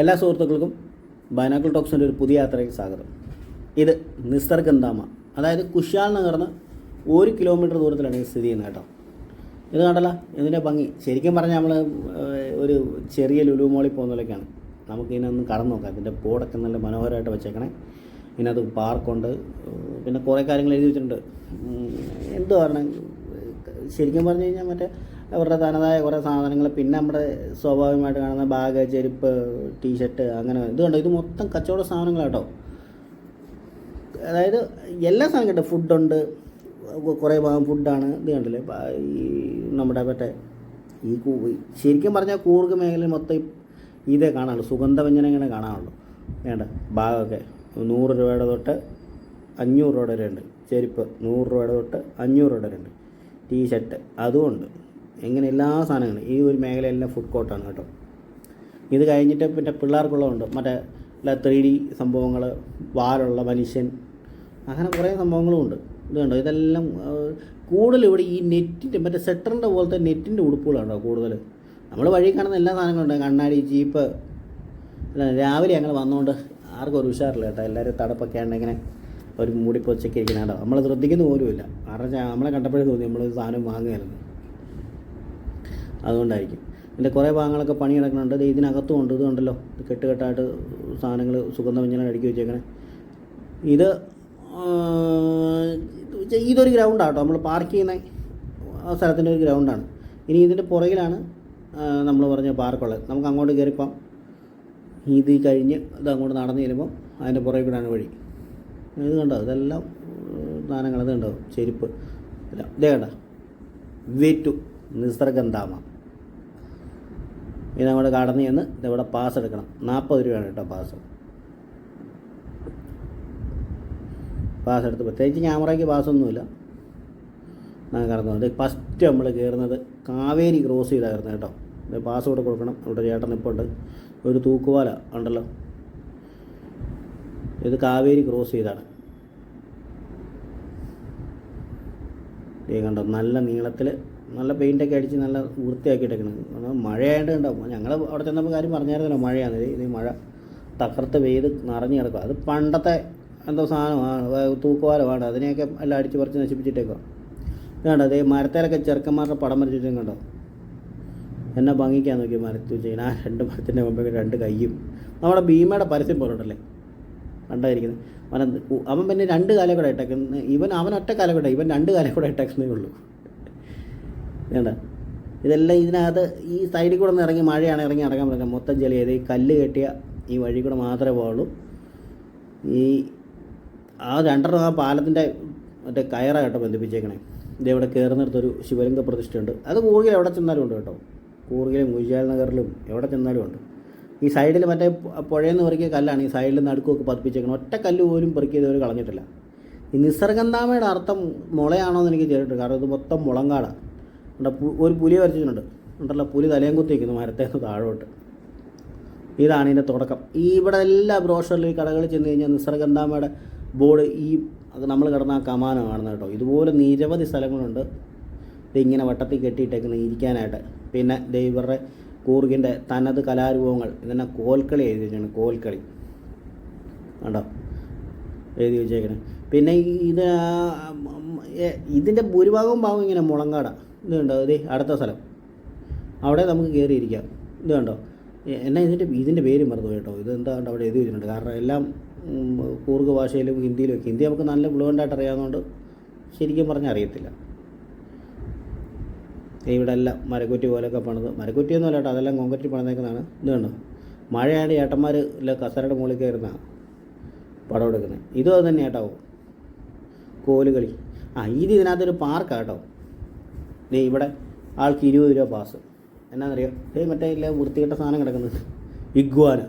എല്ലാ സുഹൃത്തുക്കൾക്കും ബൈനാക്കിൾ ടോക്സിന്റെ ഒരു പുതിയ യാത്രയ്ക്ക് സ്വാഗതം. ഇത് നിസർഗന്ധാമ അതായത് കുശാൽ നഗർന്ന് ഒരു കിലോമീറ്റർ ദൂരത്തിലാണ് ഇത് സ്ഥിതി ചെയ്യുന്നത് കേട്ടോ. ഇത് കണ്ടല്ല ഇതിന്റെ ഭംഗി? ശരിക്കും പറഞ്ഞാൽ നമ്മൾ ഒരു ചെറിയ ലുലു പോകുന്നതിലേക്കാണ് നമുക്ക് ഇതിനൊന്ന് കടന്നു നോക്കാം. ഇതിന്റെ ബോർഡൊക്കെ നല്ല മനോഹരമായിട്ട് വെച്ചേക്കണേ. ഇതിനകത്ത് പാർക്കുണ്ട്. പിന്നെ കുറേ കാര്യങ്ങൾ എഴുതി വെച്ചിട്ടുണ്ട്. എന്തു പറയണം ശരിക്കും പറഞ്ഞു കഴിഞ്ഞാൽ മറ്റേ അവരുടെ തനതായ കുറേ സാധനങ്ങൾ പിന്നെ നമ്മുടെ സ്വാഭാവികമായിട്ട് കാണുന്ന ബാഗ് ചെരുപ്പ് ടീഷർട്ട് അങ്ങനെ ഇത് കണ്ടോ? ഇത് മൊത്തം കച്ചവട സാധനങ്ങളാട്ടോ. അതായത് എല്ലാ സാധനം കിട്ടും. ഫുഡുണ്ട് കുറേ ഭാഗം ഫുഡാണ്. ഇത് കണ്ടില്ലേ? ഈ നമ്മുടെ മറ്റേ ഈ ശരിക്കും പറഞ്ഞാൽ കൂർഗ് മേഖലയിൽ മൊത്തം ഇതേ കാണാനുള്ളൂ. സുഗന്ധവ്യഞ്ജനങ്ങളെ കാണാനുള്ളൂ. വേണ്ട ബാഗൊക്കെ നൂറ് രൂപയുടെ തൊട്ട് അഞ്ഞൂറ് രൂപയുടെ വരെ ഉണ്ട്. ചെരുപ്പ് നൂറ് രൂപയുടെ തൊട്ട് അഞ്ഞൂറ് രൂപയുടെ വരെ ഉണ്ട്. ടീഷർട്ട് അതുമുണ്ട് എങ്ങനെ എല്ലാ സാധനങ്ങളും. ഈ ഒരു മേഖലയെല്ലാം ഫുഡ് കോർട്ടാണ് കേട്ടോ. ഇത് കഴിഞ്ഞിട്ട് പിന്നെ പിള്ളേർക്കുള്ളതുണ്ട്. മറ്റേ ത്രീ ഡി സംഭവങ്ങൾ വാലുള്ള മനുഷ്യൻ അങ്ങനെ കുറേ സംഭവങ്ങളും ഉണ്ട്. ഇത് കണ്ടോ? ഇതെല്ലാം കൂടുതൽ ഇവിടെ ഈ നെറ്റിന്റെ മറ്റേ സെറ്ററിന്റെ പോലത്തെ നെറ്റിന്റെ ഉടുപ്പുകളാണോ കൂടുതൽ. നമ്മൾ വഴി കാണുന്ന എല്ലാ സാധനങ്ങളും ഉണ്ട്. കണ്ണാടി ജീപ്പ്. രാവിലെ ഞങ്ങൾ വന്നുകൊണ്ട് ആർക്കും ഒരു ഉഷാറില്ല കേട്ടോ. എല്ലാവരും തടപ്പൊക്കെ ആണ്ട് ഇങ്ങനെ ഒരു മൂടിപ്പൊച്ചൊക്കെ ഇരിക്കുന്ന കേട്ടോ നമ്മൾ ശ്രദ്ധിക്കുന്ന പോലുമില്ല. കാരണം നമ്മളെ കണ്ടപ്പോഴേ തോന്നി നമ്മൾ സാധനം വാങ്ങുമായിരുന്നു അതുകൊണ്ടായിരിക്കും. ഇതിന്റെ കുറേ ഭാഗങ്ങളൊക്കെ പണി കിടക്കുന്നുണ്ട് ദേ ഇതിനകത്തും ഉണ്ട് ഇതുണ്ടല്ലോ കെട്ടുകെട്ടായിട്ട് സാധനങ്ങൾ സുഗന്ധവ്യഞ്ജനം അടുക്കി വെച്ചേക്കണേ. ഇത് ഇതൊരു ഇത് ഗ്രൗണ്ടാട്ടോ നമ്മൾ പാർക്ക് ചെയ്യുന്ന സ്ഥലത്തിന്റെ ഒരു ഗ്രൗണ്ടാണ് ഇനി ഇതിന്റെ പുറകിലാണ് നമ്മൾ പറഞ്ഞ പാർക്കുള്ളത് നമുക്ക് അങ്ങോട്ട് കയറിപ്പം ഇത് കഴിഞ്ഞ് ഇത് അങ്ങോട്ട് നടന്നു ചെല്ലുമ്പം അതിന്റെ പുറകെ കൂടാണ് വഴി. ഇത് കണ്ടോ? ഇതെല്ലാം സാധനങ്ങൾ ഇത് കണ്ടോ? ചെരുപ്പ്. ഇതേ കണ്ട? വേറ്റു നിസർഗന്ധാമ ഇത് നമ്മുടെ കടന്നു ചെന്ന് ഇതിവിടെ പാസ് എടുക്കണം. നാൽപ്പത് രൂപയാണ് കേട്ടോ പാസ് പാസ് എടുത്ത് പ്രത്യേകിച്ച് ക്യാമറയ്ക്ക് പാസ്സൊന്നുമില്ല ഞാൻ കടന്നത് ഫസ്റ്റ് നമ്മൾ കയറുന്നത് കാവേരി ക്രോസ് ചെയ്തായിരുന്നു കേട്ടോ. പാസ് കൂടെ കൊടുക്കണം. ഇവിടെ ചേട്ടൻ ഇപ്പോൾ ഉണ്ട് ഒരു തൂക്കുപാല ഉണ്ടല്ലോ. ഇത് കാവേരി ക്രോസ് ചെയ്താണ്. ദേ കണ്ടോ? നല്ല നീളത്തിൽ നല്ല പെയിന്റൊക്കെ അടിച്ച് നല്ല വൃത്തിയാക്കിയിട്ടേക്കണം. കാരണം മഴയായിട്ട് ഉണ്ടാവും ഞങ്ങൾ അവിടെ ചെന്നപ്പോൾ കാര്യം പറഞ്ഞായിരുന്നല്ലോ മഴയാണ്. ഇത് മഴ തകർത്ത് പെയ്ത് നിറഞ്ഞു കിടക്കുക അത് പണ്ടത്തെ എന്തോ സാധനമാണ് തൂക്കുവാലമാണ്. അതിനെയൊക്കെ എല്ലാം അടിച്ച് പറിച്ച് നശിപ്പിച്ചിട്ടേക്കോ കണ്ടോ? അതേ മരത്തേലൊക്കെ ചെറുക്കന്മാരുടെ പടം വരച്ചിട്ടും കണ്ടോ? എന്നെ ഭംഗിക്കാൻ നോക്കി മരത്തിൽ വെച്ച് ആ രണ്ട് മരത്തിന്റെ മുമ്പേ രണ്ട് കയ്യും നമ്മുടെ ഭീമയുടെ പരസ്യം പോലെ ഉണ്ടല്ലേ കണ്ടായിരിക്കുന്നത് അവൻ അവൻ പിന്നെ രണ്ട് കാലം കൂടെ ഇട്ടേക്കുന്ന ഇവൻ അവൻ ഒറ്റ കാലം കൂടെ ഇവൻ രണ്ട് കാലം കൂടെ ഇട്ടേക്കുന്നേ ഉള്ളൂ വേണ്ട ഇതെല്ലാം ഇതിനകത്ത് ഈ സൈഡിൽ കൂടെ ഒന്ന് ഇറങ്ങി മഴയാണ് ഇറങ്ങി ഇറങ്ങാൻ പറ്റില്ല. മൊത്തം ചെളി ചെയ്ത് ഈ കല്ല് കെട്ടിയ ഈ വഴി കൂടെ മാത്രമേ പോകുള്ളൂ ഈ ആ രണ്ടെണ്ണം ആ പാലത്തിന്റെ മറ്റേ കയറാണ് കേട്ടോ ബന്ധിപ്പിച്ചേക്കണേ. ഇത് ഇവിടെ കയറുന്നിടത്തൊരു ശിവലിംഗ പ്രതിഷ്ഠയുണ്ട്. അത് കൂർഗിൽ എവിടെ ചെന്നാലും ഉണ്ട് കേട്ടോ. കൂർഗിലും മുജാൽ നഗറിലും എവിടെ ചെന്നാലും ഉണ്ട്. ഈ സൈഡിൽ മറ്റേ പുഴയെന്ന് പറിക്കിയ കല്ലാണ് ഈ സൈഡിൽ നടുക്കുമൊക്കെ പതിപ്പിച്ചേക്കണം ഒറ്റ കല്ല് പോലും പെറുക്കിയത് അവർ കളഞ്ഞിട്ടില്ല. ഈ നിസർഗന്ധാമയുടെ അർത്ഥം മുളയാണോ എന്ന് എനിക്ക് ചേർത്തിട്ട് കാരണം ഇത് മൊത്തം മുളങ്കാടാണ് ഒരു പുലി വരച്ചിട്ടുണ്ട്. ഉണ്ടല്ലോ പുലി തലയും കുത്തിയിരിക്കുന്നു മരത്തേ താഴോട്ട്. ഇതാണ് ഇതിന്റെ തുടക്കം. ഈ ഇവിടെ എല്ലാ ബ്രോഷറിലും ഈ കടകളിൽ ചെന്ന് കഴിഞ്ഞാൽ നിസർഗന്ധാമയുടെ ബോർഡ് ഈ നമ്മൾ കിടന്ന ആ കമാനം കാണുന്നത് കേട്ടോ. ഇതുപോലെ നിരവധി സ്ഥലങ്ങളുണ്ട്. ഇതിങ്ങനെ വട്ടത്തിൽ കെട്ടിയിട്ടേക്കുന്നത് ഇരിക്കാനായിട്ട്. പിന്നെ ഇവരുടെ കൂർഗിന്റെ തനത് കലാരൂപങ്ങൾ ഇതന്നെ കോൽക്കളി എഴുതി വെച്ചാണ് കോൽക്കളി. കണ്ടോ? എഴുതി വെച്ചേക്കണേ. പിന്നെ ഇത് ഇതിന്റെ ഭൂരിഭാഗവും ഭാഗം ഇങ്ങനെ മുളങ്കാട. ഇത് കണ്ടോ? ഇത് അടുത്ത സ്ഥലം. അവിടെ നമുക്ക് കയറിയിരിക്കാം ഇത് കണ്ടോ? എന്നാ ഇതിന്റെ ഇതിന്റെ പേര് മറന്നു കേട്ടോ. ഇത് എന്താ കണ്ടോ അവിടെ എഴുതി വെച്ചിട്ടുണ്ട്. കാരണം എല്ലാം കൂർഗ് ഭാഷയിലും ഹിന്ദിയിലും ഹിന്ദി നമുക്ക് നല്ല ഫ്ലുവന്റായിട്ട് അറിയാവുന്നതുകൊണ്ട് ശരിക്കും പറഞ്ഞാൽ അറിയത്തില്ല. ഇവിടെ എല്ലാം മരക്കുറ്റി പോലെയൊക്കെ പണിത്. മരക്കുറ്റിയൊന്നും അല്ല കേട്ടോ അതെല്ലാം കോൺക്രീറ്റ് പണിതേക്കുന്നതാണ്. ഇത് കണ്ടോ? മഴയാണ് ഏട്ടന്മാർ ഇല്ല കസരയുടെ മുകളിൽ കയറുന്ന പടം എടുക്കുന്നത് ഇതും അത് തന്നെ കേട്ടോ കോലുകളി ആ ഇത് ഇതിനകത്തൊരു പാർക്കാണ് കേട്ടോ നീ ഇവിടെ ആൾക്ക് ഇരുപത് രൂപ പാസ് എന്നാണെന്നറിയോ ഏയ് മറ്റേ ഇല്ല വൃത്തികെട്ട സാധനം കിടക്കുന്നത് ഇഗ്വാന.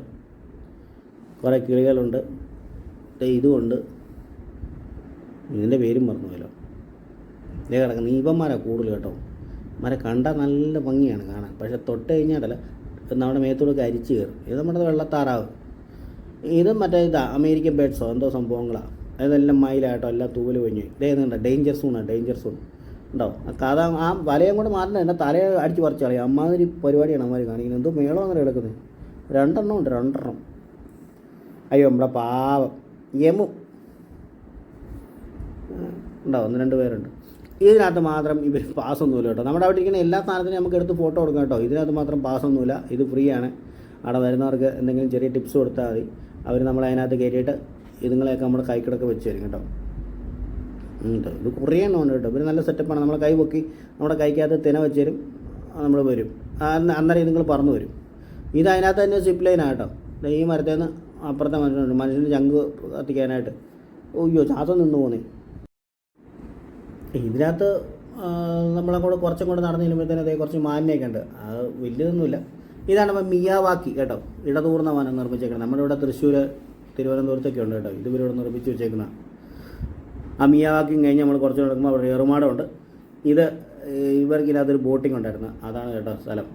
കുറേ കിളികളുണ്ട്. മറ്റേ ഇതുമുണ്ട് ഇതിന്റെ പേരും മറന്നുപോയല്ലോ. ഇതേ കിടക്കുന്നത് ഇവന്മാരാണ് കൂടുതൽ കേട്ടോ. മരം കണ്ടാൽ നല്ല ഭംഗിയാണ് കാണാൻ. പക്ഷെ തൊട്ട് കഴിഞ്ഞാലല്ല നമ്മുടെ മേത്തൂടൊക്കെ അരിച്ച് കയറും. ഇത് നമ്മുടെ വെള്ളത്താറാവ്. ഇത് മറ്റേ ഇതാ അമേരിക്കൻ ബേഡ്സോ എന്തോ സംഭവങ്ങളാണ് അതെല്ലാം മയിലാട്ടോ എല്ലാം തൂവൽ കഴിഞ്ഞു ഇതേന്നുണ്ട് ഡേഞ്ചർ സൂണാണ് ഡേഞ്ചർ സൂൺ ഉണ്ടോ ആ കഥ ആ വലയം കൊണ്ട് മാറണ്ട എന്റെ തല അടിച്ച് പറിച്ച് കളയും. അമ്മാതിരി പരിപാടിയാണ് അമ്മമാർ കാണിക്കുന്നത്. എന്തോ മേളം അങ്ങനെ കിടക്കുന്നത് രണ്ടെണ്ണം ഉണ്ട് രണ്ടെണ്ണം. അയ്യോ നമ്മുടെ പാവം. യമു. ഉണ്ടാവും ഒന്ന് രണ്ട് പേരുണ്ട്. ഇതിനകത്ത് മാത്രം ഇവർ പാസ്സൊന്നുമില്ല കേട്ടോ. നമ്മുടെ അവിടെ ഇരിക്കുന്ന എല്ലാ സാധനത്തിനും നമുക്ക് എടുത്ത് ഫോട്ടോ കൊടുക്കാം കേട്ടോ. ഇതിനകത്ത് മാത്രം പാസ്സൊന്നുമില്ല. ഇത് ഫ്രീ ആണ്. അവിടെ വരുന്നവർക്ക് എന്തെങ്കിലും ചെറിയ ടിപ്സ് കൊടുത്താൽ മതി. അവർ നമ്മളെ അതിനകത്ത് കയറ്റിയിട്ട് ഇതുങ്ങളെയൊക്കെ നമ്മുടെ കൈക്കിടക്ക് വെച്ച് തരും കേട്ടോ. ഇത് കുറേ എണ്ണം ഉണ്ട് കേട്ടോ. ഇവർ നല്ല സെറ്റപ്പാണ് നമ്മളെ കൈ പൊക്കി നമ്മുടെ കൈക്കകത്ത് തിന വെച്ച് തരും. നമ്മൾ വരും. അന്നേരം ഇതുങ്ങൾ പറന്നു വരും. ഇത് അതിനകത്ത് തന്നെ സിപ്പ് ലൈനാണ് കേട്ടോ. ഈ മരത്തേന്ന് അപ്പുറത്തെ മനുഷ്യനുണ്ട്. മനുഷ്യന്റെ ചങ്ക് കത്തിക്കാനായിട്ട്. അയ്യോ ചാത്തം നിന്ന് പോന്നേ. ഇതിനകത്ത് നമ്മളെ കൂടെ കുറച്ചും കൂടെ നടന്നു തന്നെ അതേ കുറച്ച് മാനിനെയൊക്കെ ഉണ്ട്. അത് വലിയതൊന്നുമില്ല ഇതാണ് നമ്മൾ മിയാവാക്കി കേട്ടോ. ഇടതൂർന്ന വനം നിർമ്മിച്ചേക്കുന്നത് നമ്മുടെ ഇവിടെ തൃശ്ശൂർ തിരുവനന്തപുരത്തൊക്കെ ഉണ്ട് കേട്ടോ. ഇതുവരെ ഇവിടെ നിർമ്മിച്ച് വെച്ചേക്കുന്ന ആ മിയാവാക്കിയും കഴിഞ്ഞ് നമ്മൾ കുറച്ച് നടക്കുമ്പോൾ അവിടെ ഏറുമാടമുണ്ട്. ഇത് ഇവർക്കിനകത്തൊരു ബോട്ടിംഗ് ഉണ്ടായിരുന്നു. അതാണ് കേട്ടോ സ്ഥലം.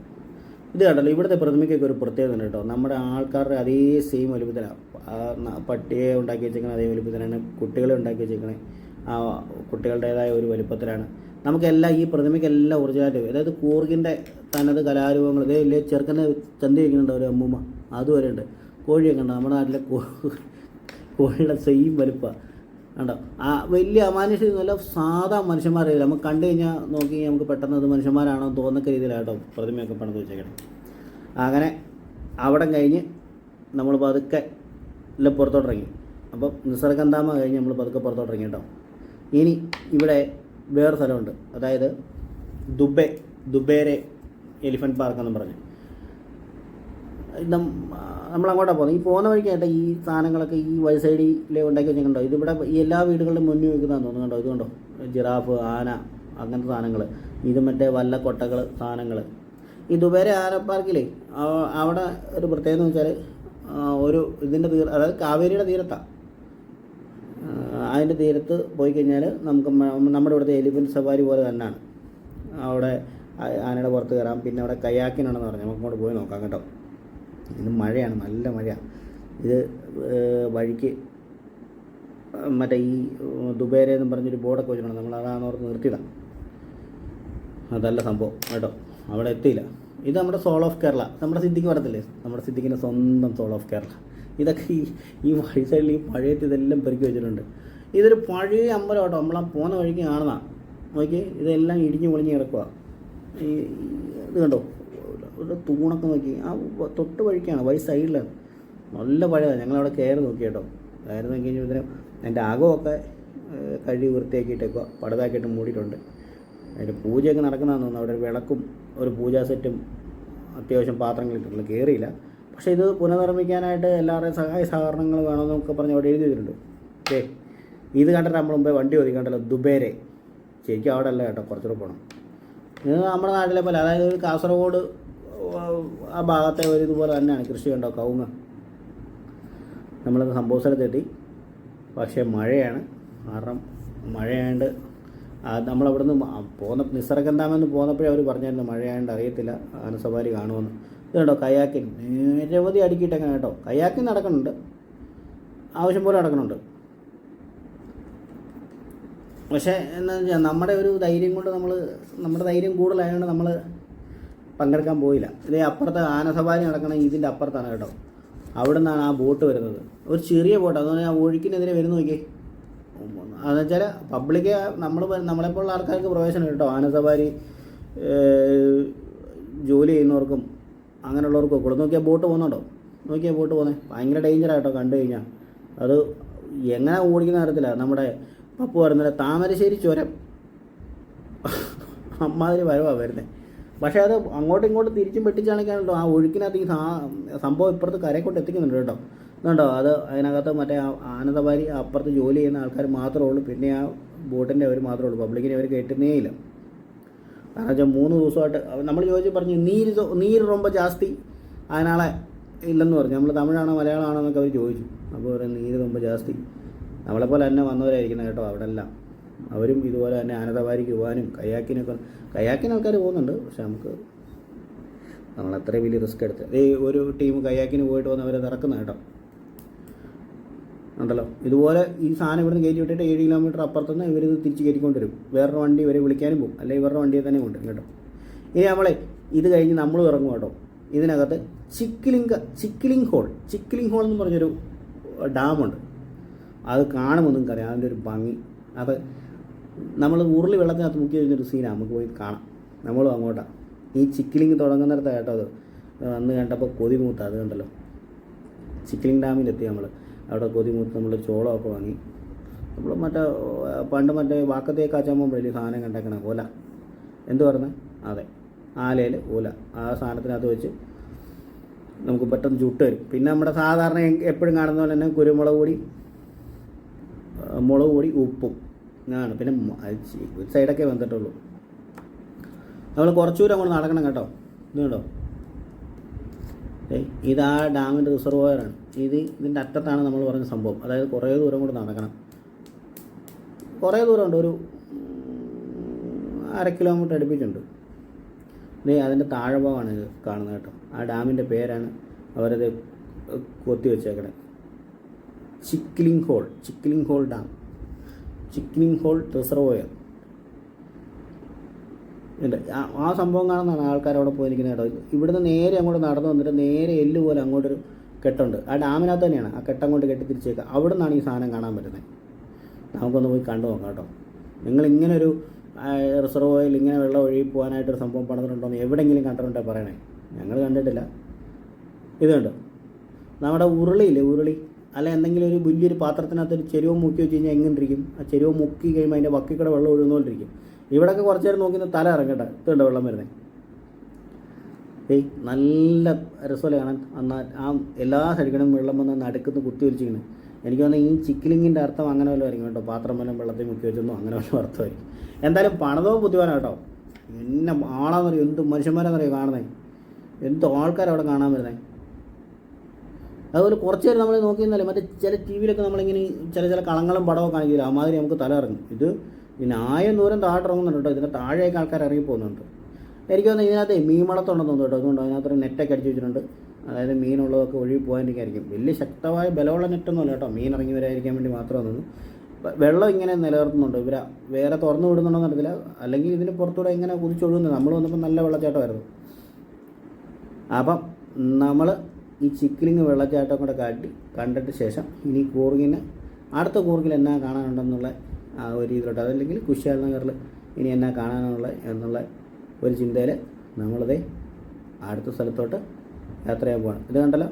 ഇത് കണ്ടല്ലോ ഇവിടുത്തെ പ്രതിമയ്ക്കൊക്കെ ഒരു പ്രത്യേകത ഉണ്ട് കേട്ടോ. നമ്മുടെ ആൾക്കാരുടെ അതേ സെയിം വലുപ്പത്തിലാണ് പട്ടിയെ ഉണ്ടാക്കി വെച്ചേക്കണേ അതേ വലുപ്പത്തിലാണ്. കുട്ടികളെ ഉണ്ടാക്കി വെച്ചേക്കണേ. കുട്ടികളുടേതായ ഒരു വലുപ്പത്തിലാണ്. നമുക്കെല്ലാം ഈ പ്രതിമയ്ക്കെല്ലാം ഒറിജിനാലിറ്റി അതായത് കൂർഗിന്റെ തനത് കലാരൂപങ്ങൾ ഇതേ ഇല്ലേ ചെറുക്കനെ ചന്തി വയ്ക്കുന്നുണ്ട് ഒരു അമ്മൂമ്മ. അതുവരെ ഉണ്ട്. കോഴിയൊക്കെ ഉണ്ട്. നമ്മുടെ നാട്ടിലെ കോഴിയുടെ സെയിം വലുപ്പമാണ് ഉണ്ടോ ആ വലിയ അമാനുഷ്യമൊന്നുമല്ല സാധാ മനുഷ്യന്മാരെ നമുക്ക് കണ്ടു കഴിഞ്ഞാൽ നോക്കി നമുക്ക് പെട്ടെന്ന് അത് മനുഷ്യന്മാരാണോ എന്ന് തോന്നക്ക രീതിയിലാട്ടോ പ്രതിമയൊക്കെ പണിത് വെച്ചേക്കണം. അങ്ങനെ അവിടെ കഴിഞ്ഞ് നമ്മൾ പതുക്കെ പുറത്തോട്ടിറങ്ങി. അപ്പം നിസർഗന്ധാമ കഴിഞ്ഞ് നമ്മൾ പതുക്കെ പുറത്തോട്ടിറങ്ങി കേട്ടോ. ഇനി ഇവിടെ വേറെ സ്ഥലമുണ്ട്. അതായത് ദുബെ ദുബേരെ എലിഫന്റ് പാർക്ക് എന്ന് പറഞ്ഞു. നമ്മൾ അങ്ങോട്ടാണ് പോകുന്നത്. ഈ പോകുന്ന വഴിക്കായിട്ട് ഈ സാധനങ്ങളൊക്കെ ഈ വഴി സൈഡിൽ ഉണ്ടാക്കി വെച്ചിട്ടുണ്ടോ? ഇതിവിടെ ഈ എല്ലാ വീടുകളിലും മുന്നിൽ വെക്കുന്നതാന്ന് തോന്നുന്നു കണ്ടോ? ഇത് കണ്ടോ ജിറാഫ് ആന അങ്ങനത്തെ സാധനങ്ങൾ ഇത് മറ്റേ വല്ല കൊട്ടകൾ സാധനങ്ങൾ ഈ ദുബേരെ ആന പാർക്കിലേ അവിടെ ഒരു പ്രത്യേകത എന്ന് വെച്ചാൽ ഒരു ഇതിന്റെ തീർ അതായത് കാവേരിയുടെ തീരത്താണ് അതിന്റെ തീരത്ത് പോയി കഴിഞ്ഞാൽ നമുക്ക് നമ്മുടെ ഇവിടുത്തെ എലിഫന്റ് സവാരി പോലെ തന്നെയാണ് അവിടെ ആനയുടെ പുറത്ത് കയറാം. പിന്നെ അവിടെ കയാക്കിനാണെന്ന് പറഞ്ഞു. നമുക്ക് അങ്ങോട്ട് പോയി നോക്കാം കേട്ടോ. ഇത് മഴയാണ്. നല്ല മഴയാണ് ഇത് വഴിക്ക് മറ്റേ ഈ ദുബേരെ എന്ന് പറഞ്ഞൊരു ബോർഡൊക്കെ വെച്ചിട്ടുണ്ട്. നമ്മൾ അതാണ് ഓർത്ത് നിർത്തിയതാണ് അതല്ല സംഭവം കേട്ടോ. അവിടെ എത്തിയില്ല. ഇത് നമ്മുടെ സോൾ ഓഫ് കേരള. നമ്മുടെ സിദ്ധിക്ക് പറയത്തില്ലേ നമ്മുടെ സിദ്ധിക്കിന്റെ സ്വന്തം സോൾ ഓഫ് കേരള. ഇതൊക്കെ ഈ ഈ വഴി സൈഡിൽ ഈ പഴയത്ത് ഇതെല്ലാം പെരുക്കി വെച്ചിട്ടുണ്ട്. ഇതൊരു പഴയ അമ്പലം കേട്ടോ നമ്മളാ പോകുന്ന വഴിക്ക് കാണുന്നതാണ് നോക്കി ഇതെല്ലാം ഇടിഞ്ഞു പൊളിഞ്ഞ് കിടക്കുക ഈ ഇത് കണ്ടോ? ഒരു തൂണൊക്കെ നോക്കി. ആ തൊട്ട് വഴിക്കാണ് വഴി സൈഡിലാണ്. നല്ല പഴയതാണ് ഞങ്ങളവിടെ കയറി നോക്കി കേട്ടോ കയറി നോക്കി കഴിഞ്ഞാൽ എന്റെ അകമൊക്കെ കഴുകി വൃത്തിയാക്കിയിട്ടേക്കുക പടുതാക്കിയിട്ട് മൂടിയിട്ടുണ്ട്. അതിന്റെ പൂജയൊക്കെ നടക്കുന്നതാണെന്ന് തോന്നുന്നു. അവിടെ ഒരു വിളക്കും ഒരു പൂജാ സെറ്റും അത്യാവശ്യം പാത്രങ്ങളിട്ടുണ്ട് കയറിയില്ല. പക്ഷേ ഇത് പുനർനിർമ്മിക്കാനായിട്ട് എല്ലാവരുടെയും സഹായ സഹകരണങ്ങൾ വേണമെന്നൊക്കെ പറഞ്ഞ് അവിടെ എഴുതി വെച്ചിട്ടുണ്ട്. ഏ ഇത് കണ്ടിട്ട് നമ്മൾ മുമ്പേ വണ്ടി ഒതുക്കണ്ടല്ലോ ദുബേരെ ശരിക്കും അവിടെ അല്ല കേട്ടോ കുറച്ചുകൂടെ പോകണം നമ്മുടെ നാട്ടിലെ പോലെ അതായത് ഒരു കാസർഗോഡ് ആ ഭാഗത്തെ ഒരു ഇതുപോലെ തന്നെയാണ് കൃഷി ഉണ്ടോ കവുങ്ങ്. നമ്മളത് സംഭവ സ്ഥലത്തെത്തി പക്ഷേ മഴയാണ് കാരണം മഴയായതുകൊണ്ട് നമ്മളവിടുന്ന് പോകുന്ന നിസർഗന്ധാമെന്ന് പോന്നപ്പോഴേ അവർ പറഞ്ഞായിരുന്നു മഴയായതുകൊണ്ട് അറിയത്തില്ല ആന സവാരി കാണുമെന്ന് ഇത് കേട്ടോ കയാക്കിൻ. നിരവധി അടുക്കിയിട്ടങ്ങനെ കേട്ടോ കയാക്കിൻ നടക്കുന്നുണ്ട്. ആവശ്യം പോലെ നടക്കുന്നുണ്ട്. പക്ഷേ എന്താ വെച്ചാൽ നമ്മുടെ ഒരു ധൈര്യം കൊണ്ട് നമ്മൾ നമ്മുടെ ധൈര്യം കൂടുതലായതുകൊണ്ട് നമ്മൾ പങ്കെടുക്കാൻ പോയില്ല. ഇതേ അപ്പുറത്തെ ആനസവാരി നടക്കണമെങ്കിൽ നടക്കണ ഇതിന്റെ അപ്പുറത്താണ് കേട്ടോ. അവിടെ നിന്നാണ് ആ ബോട്ട് വരുന്നത്. ഒരു ചെറിയ ബോട്ട് അതുകൊണ്ട് ആ ഒഴുക്കിനെതിരെ വരുന്ന നോക്കിയേ. അതെന്ന് വെച്ചാൽ പബ്ലിക് നമ്മൾ നമ്മളെപ്പോലുള്ള ആൾക്കാർക്ക് പ്രവേശനം കേട്ടോ. ആനസവാരി ജോലി ചെയ്യുന്നവർക്കും അങ്ങനെയുള്ളവർക്കും ഒക്കെ നോക്കിയാൽ ബോട്ട് പോകുന്നുണ്ടോ? നോക്കിയാൽ ബോട്ട് പോകുന്നത് ഭയങ്കര ഡേഞ്ചറായിട്ടോ കണ്ടു കഴിഞ്ഞാൽ അത് എങ്ങനെ ഓടിക്കുന്ന അറിയത്തില്ല. നമ്മുടെ പപ്പു പറയുന്നില്ല താമരശ്ശേരി ചുരം. അമ്മാതിരി വരവാ വരുന്നത് പക്ഷേ അത് അങ്ങോട്ടും ഇങ്ങോട്ടും തിരിച്ചും വെട്ടിച്ചാണിക്കാണല്ലോ ആ ഒഴുക്കിനകത്ത് ഈ സാ സംഭവം ഇപ്പുറത്ത് കരയെക്കൊണ്ട് എത്തിക്കുന്നുണ്ട് കേട്ടോ. എന്നുണ്ടോ അത് അതിനകത്ത് മറ്റേ ആനന്ദവാരി അപ്പുറത്ത് ജോലി ചെയ്യുന്ന ആൾക്കാർ മാത്രമേ ഉള്ളൂ. പിന്നെ ആ ബോട്ടിന്റെ അവർ മാത്രമേ ഉള്ളൂ. പബ്ലിക്കിനെ അവർ കയറ്റുന്നേ ഇല്ല. കാരണം വെച്ചാൽ മൂന്ന് ദിവസമായിട്ട് നമ്മൾ ചോദിച്ച് പറഞ്ഞു നീര് നീര് റൊമ്പ ജാസ്തി. അതിനാളെ ഇല്ലെന്ന് പറഞ്ഞു. നമ്മൾ തമിഴാണോ മലയാളമാണോ എന്നൊക്കെ അവർ ചോദിച്ചു. അപ്പോൾ നീര് റൊമ്പ ജാസ്തി. നമ്മളെപ്പോലെ തന്നെ വന്നവരായിരിക്കുന്നത് കേട്ടോ അവിടെ എല്ലാം അവരും ഇതുപോലെ തന്നെ ആനന്ദവാരിക്ക് പോകാനും കയാക്കിനൊക്കെ കയാക്കിന് ആൾക്കാർ പോകുന്നുണ്ട്. പക്ഷെ നമുക്ക് നമ്മൾ അത്രയും വലിയ റിസ്ക് എടുത്ത്. ഈ ഒരു ടീം കയാക്കിന് പോയിട്ട് വന്ന് അവരെ നടക്കുന്ന കേട്ടോ. ഉണ്ടല്ലോ. ഇതുപോലെ ഈ സാധനം ഇവിടുന്ന് കയറ്റി വിട്ടിട്ട് ഏഴ് കിലോമീറ്റർ അപ്പുറത്തുനിന്ന് ഇവരിത് തിരിച്ച് കയറ്റിക്കൊണ്ടുവരും. വേറൊരു വണ്ടി ഇവരെ വിളിക്കാനും പോകും. അല്ലെങ്കിൽ ഇവരുടെ വണ്ടിയെ തന്നെ കൊണ്ടുവരും കേട്ടോ. ഇനി നമ്മളെ ഇത് കഴിഞ്ഞ് നമ്മൾ ഇറങ്ങും കേട്ടോ. ഇതിനകത്ത് ചിക്കിലിംഗ ചിക്കിലിംഗ് ഹോൾ. ചിക്കിലിംഗ് ഹോൾ എന്ന് പറഞ്ഞൊരു ഡാമുണ്ട്. അത് കാണുമ്പോൾ നിങ്ങൾക്ക് അറിയാം അതിന്റെ ഒരു ഭംഗി. അത് നമ്മൾ ഉരുളി വെള്ളത്തിനകത്ത് മുക്കി കഴിഞ്ഞൊരു സീനാണ് നമുക്ക് പോയി കാണാം. നമ്മളും അങ്ങോട്ടാണ് ഈ ചിക്കിലിങ് തുടങ്ങുന്നിടത്ത് കേട്ടോ അത്. അന്ന് കണ്ടപ്പോൾ കൊതിമൂത്ത അത് കണ്ടല്ലോ. ചിക്കിലിങ് ഡാമിലെത്തി നമ്മൾ അവിടെ കൊതിമൂത്ത് നമ്മൾ ചോളമൊക്കെ വാങ്ങി. നമ്മൾ മറ്റേ പണ്ട് മറ്റേ വാക്കത്തെ കാച്ചാകുമ്പോൾ വലിയ സാധനം കണ്ടേക്കണ? ഓല. എന്ത് പറഞ്ഞു? അതെ. ആലയിൽ ഓല. ആ സാധനത്തിനകത്ത് വെച്ച് നമുക്ക് പെട്ടെന്ന് ചുട്ട് വരും. പിന്നെ നമ്മുടെ സാധാരണ എപ്പോഴും കാണുന്ന പോലെ തന്നെ കുരുമുളക് പൊടി മുളക് പൊടി ഉപ്പും. ആണ് പിന്നെ സൈഡൊക്കെ വന്നിട്ടുള്ളൂ. നമ്മൾ കുറച്ചുകൂടെ അങ്ങോട്ട് നടക്കണം കേട്ടോ. ഇത് കണ്ടോ? ഏയ് ഇത് ആ ഡാമിന്റെ റിസർവോയറാണ്. ഇത് ഇതിന്റെ അറ്റത്താണ് നമ്മൾ പറഞ്ഞ സംഭവം. അതായത് കുറേ ദൂരം കൂടെ നടക്കണം. കുറേ ദൂരമുണ്ട്. ഒരു അര കിലോമീറ്റർ അടുപ്പിച്ചുണ്ട്. ഇതേ അതിന്റെ താഴെ ഭാഗമാണ് ഇത് കാണുന്നത് കേട്ടോ. ആ ഡാമിന്റെ പേരാണ് അവരത് കൊത്തി വെച്ചേക്കണേ. ചിക്ലിംഗ് whole ചിക്ലിംഗ് whole dam ചിക്ലിംഗ് whole reservoir. ഉണ്ട്. ആ സംഭവം കാണുന്നതാണ് ആൾക്കാർ അവിടെ പോയിരിക്കുന്നത് കേട്ടോ. ഇവിടുന്ന് നേരെ അങ്ങോട്ട് നടന്നു വന്നിട്ട് നേരെ എല്ല് പോലെ അങ്ങോട്ടൊരു കെട്ടുണ്ട്. ആ ഡാമിനകത്ത് തന്നെയാണ്. ആ കെട്ടങ്ങോട്ട് കെട്ടി തിരിച്ചേക്കുക അവിടെ നിന്നാണ് ഈ സാധനം കാണാൻ പറ്റുന്നത്. നമുക്കൊന്ന് പോയി കണ്ടു നോക്കാം കേട്ടോ. ഒരു റിസർവോയിൽ ഇങ്ങനെ വെള്ളം ഒഴുകി പോകാനായിട്ടൊരു സംഭവം പണിതിട്ടുണ്ടോ എന്ന് എവിടെയെങ്കിലും കണ്ടിട്ടുണ്ടോ പറയണേ? ഞങ്ങൾ കണ്ടിട്ടില്ല. ഇത് കണ്ടോ? നമ്മുടെ ഉരുളിയില്ലേ ഉരുളി? അല്ല എന്തെങ്കിലും ഒരു വലിയൊരു പാത്രത്തിനകത്ത് ഒരു ചെരുവ് മുക്കി വെച്ച് കഴിഞ്ഞാൽ എങ്ങനെ ഇരിക്കും ആ ചെരുവ് മുക്കി കഴിയുമ്പോൾ അതിന്റെ വക്കിക്കൂടെ കൂടെ വെള്ളം ഒഴുകുന്നോണ്ടിരിക്കും. ഇവിടെയൊക്കെ കുറച്ച് നേരം നോക്കി തല ഇറങ്ങട്ടെ. ഇതുണ്ട് വെള്ളം വരുന്നത് ഏയ് നല്ല രസമല്ലേ കാണാൻ? എന്നാൽ ആ എല്ലാ സൈഡിലും വെള്ളം വന്ന് നടുക്കുന്ന് കുത്തി വലിച്ചിങ്ങനെ എനിക്ക് തോന്നുന്നു ഈ ചിക്കിലിങ്ങിന്റെ അർത്ഥം അങ്ങനെ വല്ലതും ആയിരിക്കും കേട്ടോ. പാത്രം വല്ലതും വെള്ളത്തിൽ മുക്കി വെച്ചൊന്നും അങ്ങനെ വല്ലതും അർത്ഥമായിരിക്കും എന്തായാലും പണതവും ബുദ്ധിമാനോ കേട്ടോ. എന്നെ ആളാന്നറിയോ? എന്ത് മനുഷ്യന്മാരാന്നറിയോ കാണുന്നത് എന്തോ ആൾക്കാരവിടെ കാണാൻ വരുന്നത് അതുപോലെ കുറച്ച് നേരം നമ്മൾ നോക്കി നിന്നാലേ മറ്റേ ചില ടി വിയിലൊക്കെ നമ്മളിങ്ങനെ ചില ചില കളങ്ങളും പടമൊക്കെ കാണിക്കില്ല അമാതിരി നമുക്ക് തല ഇറങ്ങും. ഇത് ആയം ദൂരം താഴെ ഇറങ്ങുന്നുണ്ട് കേട്ടോ. ഇതിന്റെ താഴേക്ക് ആൾക്കാർ ഇറങ്ങി പോകുന്നുണ്ട്. എനിക്ക് തോന്നുന്നു ഇതിനകത്ത് മീമളത്തുണ്ടെന്ന് തോന്നുന്നു കേട്ടോ. അതുകൊണ്ട് അതിനകത്ത് നെറ്റൊക്കെ അടിച്ച് വെച്ചിട്ടുണ്ട്. അതായത് മീനുള്ളതൊക്കെ ഒഴുകി പോകാനൊക്കെയായിരിക്കും വലിയ ശക്തമായ ബലമുള്ള നെറ്റൊന്നുമല്ല കേട്ടോ. മീൻ ഇറങ്ങി വരാതിരിക്കാൻ വേണ്ടി മാത്രമാണ് വെള്ളം ഇങ്ങനെ നിലനിർത്തുന്നുണ്ട്. ഇവർ വേറെ തുറന്നു വിടുന്നുണ്ടോ അറിയത്തില്ല. അല്ലെങ്കിൽ ഇതിന് പുറത്തൂടെ ഇങ്ങനെ കുതിച്ചൊഴുകുന്നത്. നമ്മൾ വന്നപ്പോൾ നല്ല വെള്ളച്ചാട്ടമായിരുന്നു. അപ്പം നമ്മൾ ഈ ചിക്കിലിങ് വെള്ളച്ചാട്ടം കൂടെ കാട്ടി കണ്ടിട്ട് ശേഷം ഇനി കൂർഗിന് അടുത്ത കൂർഗിൽ എന്നാ കാണാനുണ്ടെന്നുള്ള ആ ഒരു രീതിയിലോട്ട് അതല്ലെങ്കിൽ കുശാൽ നഗറിൽ ഇനി എന്നാ കാണാനുള്ള എന്നുള്ള ഒരു ചിന്തയിൽ നമ്മളതേ അടുത്ത സ്ഥലത്തോട്ട് യാത്ര പോകണം ഇത് കണ്ടല്ലോ?